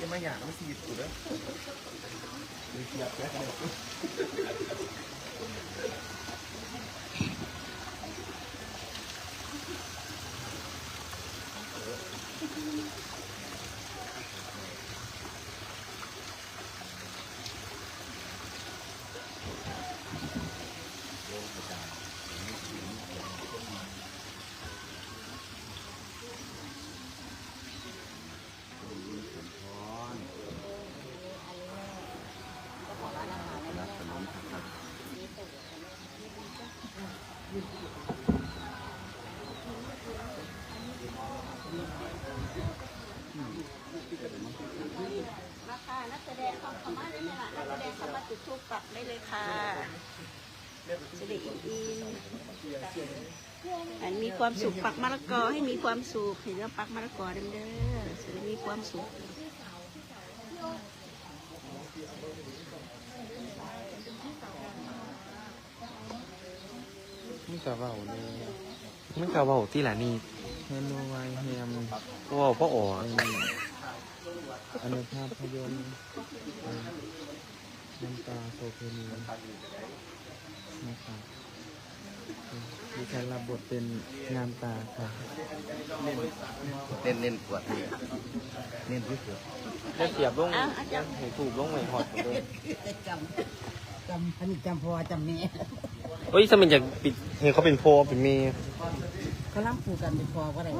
ยังไม่อยากมันสีดกูเด้อมีเสียบแค่ไหน นักแสดงเข้าเข้ามาได้ไหมล่ะนักแสดงเข้ามาจุดทูปปักได้เลยค่ะจะได้อินอินอันมีความสุขปักมะละกอให้มีความสุขเห็นว่าปักมะละกอเด้อเด้อจะได้มีความสุขไม่กะเบาเลยไม่กะเบาที่หลานี่แฮมโนไวแฮมว้าวพ่ออ๋อ อันนี้อันนี้ภาพยนตร์อ่าน้ำตาโซเพนีนะครับดิฉันรับบทเป็นงามตาค่ะเน้นเน้นปวดเนี่ยเน้นที่สุดได้เสียบลงอ้าวอาจารย์ให้ถูกลงไหมหอดหมดเลยจำจำอันนี้จำพอจำแม่เฮ้ยสมินจากปิดเห็นเขาเป็นโพเป็นเมย์เขาล้ำผูกกันเป็นพอก็ได้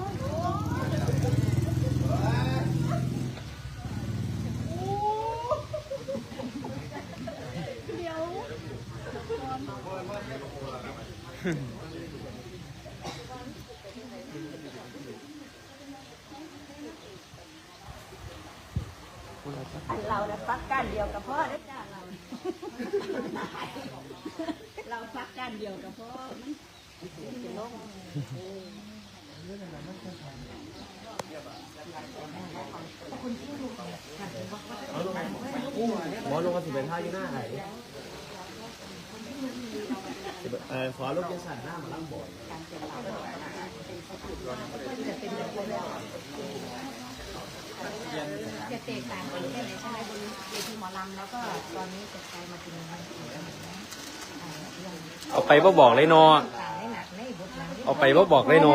เราเนี่ยปักก้านเดียวกับพ่อได้จ้าเรา เราปักก้านเดียวกับพ่อมันจะลงหมอลงกันสิเป็นท่าอยู่หน้าไหน เออขอลูกยาสั่นหน้ามาล่างบ่อยจะแตกต่างกันแค่ไหนใช่ไหมบนเวทีหมอลำแล้วก็ตอนนี้จะกลายมาเป็นมันอีกแล้วนะอ่ายังเอาไปบ่บอกเลยเนอ ต่างได้หนักในบทหนัง เอาไปบ่บอกเลยเนอ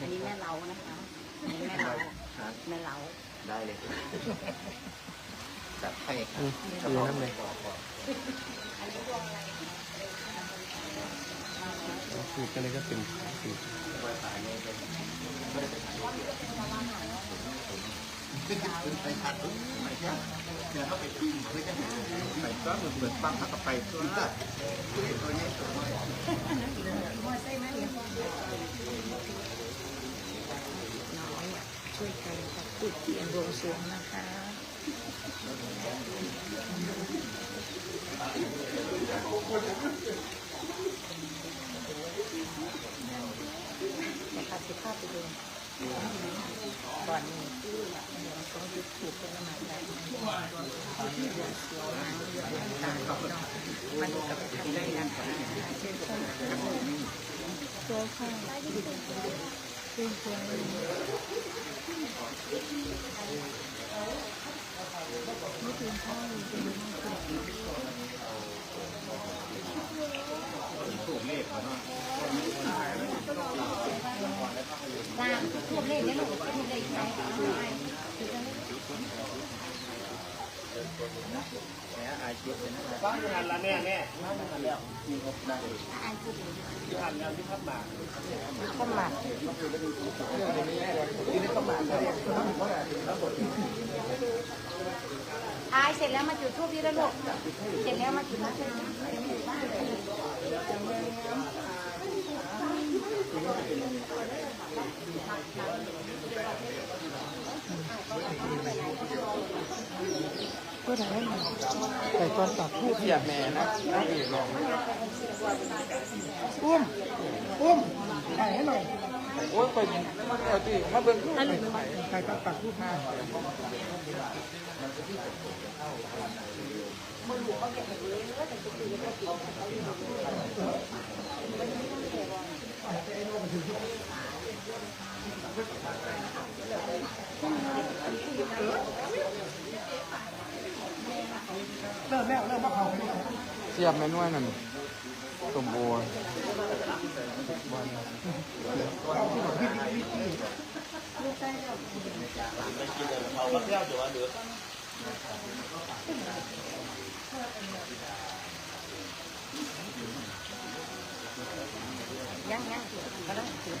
อันนี้แม่เรานะคะอันนี้แม่เราแม่เราได้เลยแบบให้อืมดีน้ำเลยสูตรกันเลยก็เป็นสูตรเดี๋ยวเปขึ้นเพื่อจะไปก็เหมือนเหมือนมเขาก็ไปตัวตัวตัว นี้ตัวนี้น้อยอะช่วยกันกับจุดเทียนบวงสรวงนะคะนะคะสิภาพไปดู ก่อนนี้ที่เดี๋ยวต้องยุดถูกเป็นละหมาได้ที่บวงสรวงเรื่องต่างๆเนาะมาดูกับทำได้นะคะเช่นต้นตัวข้าวเป็นตัวตามทุกเลขเนี่ ยลูกทุกเลขไหนป้าทันละแน่แน่ทันแล้วมีครบได้ทันแล้วที่ทับมาก็มาอายเสร็จแล้วมาจุดทูบที่ระลูกเสร็จแล้วมาจุดทูบพูดอะไรหน่อยแต่ตอนตัดทูบเสียแม่นะนั่งเอกลองอุ้มอุ้มถ่ายให้หน่อยโอ้ยไปเอาที่มาเบิ่งทูบไปถ่ายตัดตัดรูปมา เริ่มแล้วเริ่มว่าเขาเสียบแม่นวยนั่นสมบูรณ์ ยังยังก็ต้องถือ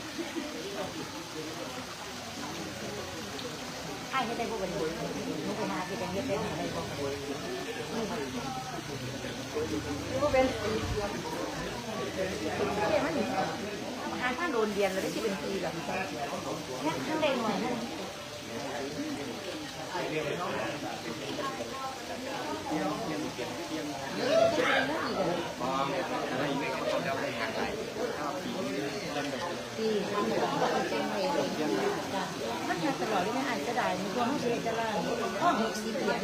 ไอ้ให้ได้บุญบุญนุกมาที่เป็นเฮ็ดได้ได้บ่นี่ก็เป็นเรียกมันอ่านท่านโดนเรียนแล้วได้ที่เป็นปีแบบเนี่ยทั้งเด็กหน่อยนั่นที่ทำของเรา เองเองมันมาตลอดเลยไม่อ่านจะได้มีความรู้สึกจะล่างข้อหกสิบเดียว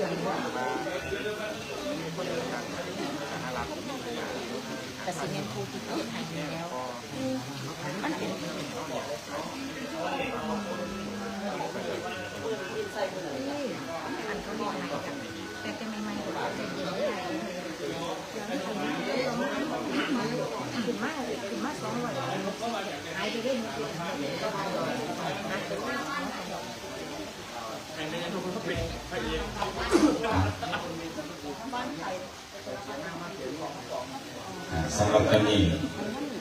แต่สิ่งนี้ครูที่เขาทำแล้ว มันเป็นอันเขาเรียกอะไรกันแต่จะไม่ไม่หรอกจะเย็นได้ขึ้นมาขึ้นมาสองวันหายไปได้หมดเลย อ่า สำหรับกันนี้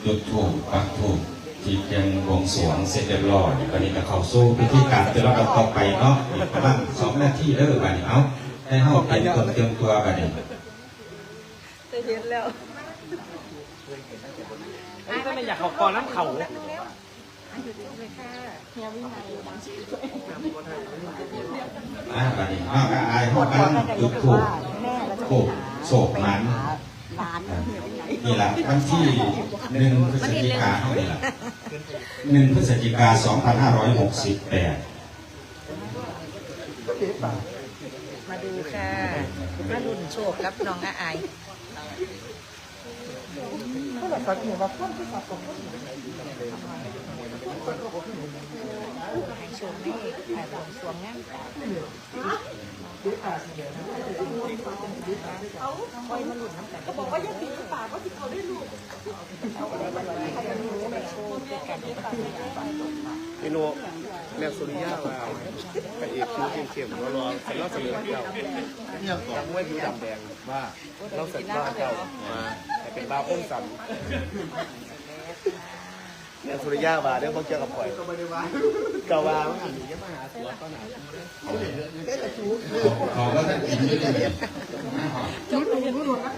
จุดถูกปักถูกที่เตรียมวงสวงเสร็จเรียบร้อยวันนี้ก็เข้าสู่พิธีการเตรียมลำดับต่อไปเนาะอีกประมาณสองนาทีเด้อบัดนี้เอาให้เฮาเตรียมตัวเตรียมตัวบัดนี้จะเห็นแล้วไอ้ก็ไม่อยากเขาก่อนน้ำเขา อันอยู่ทุกเลยค่ะเฮียวินัยดังชื่อตัวเองอ่าบัดนี้เฮาก็อายเฮากำลังจุดถูกแม่เราจะโอ้โศกมันร้านเฮียวินัยนี่แหละวันที่หนึ่งพฤศจิกาเท่านี้แหละหนึ่งพฤศจิกาสองพันห้าร้อยหกสิบแปดมาดูค่ะมาลุ้นโชคกับน้องอาอายให้โชคไม่ถ่ายบวงสรวงงานแต่คอยมาลุ้นน้ำกันก็บอกว่ายังปีปากว่าที่เขาได้ลุ้นเอาอะไรมาลุ้นให้กันรู้ไปโชว์ด้วยกันพี่โนแม่สุริยาว่าพระเอกคิ้วเข้มๆรารอสำนักเสนอเก่าเนี่ยก่อนมวยผิวดำแดงว่าเราเสร็จบ้านเก่ามาแต่เป็นบ้าพ้นสัน เนี่ยสุริยะมาเดี๋ยวเขาเจอกับข่อยเกาวามันหันอย่างเงี้ยมาหาตัวก็หนาขอก็ได้กินเยอะเลยชุดหนูหนูหนูนะ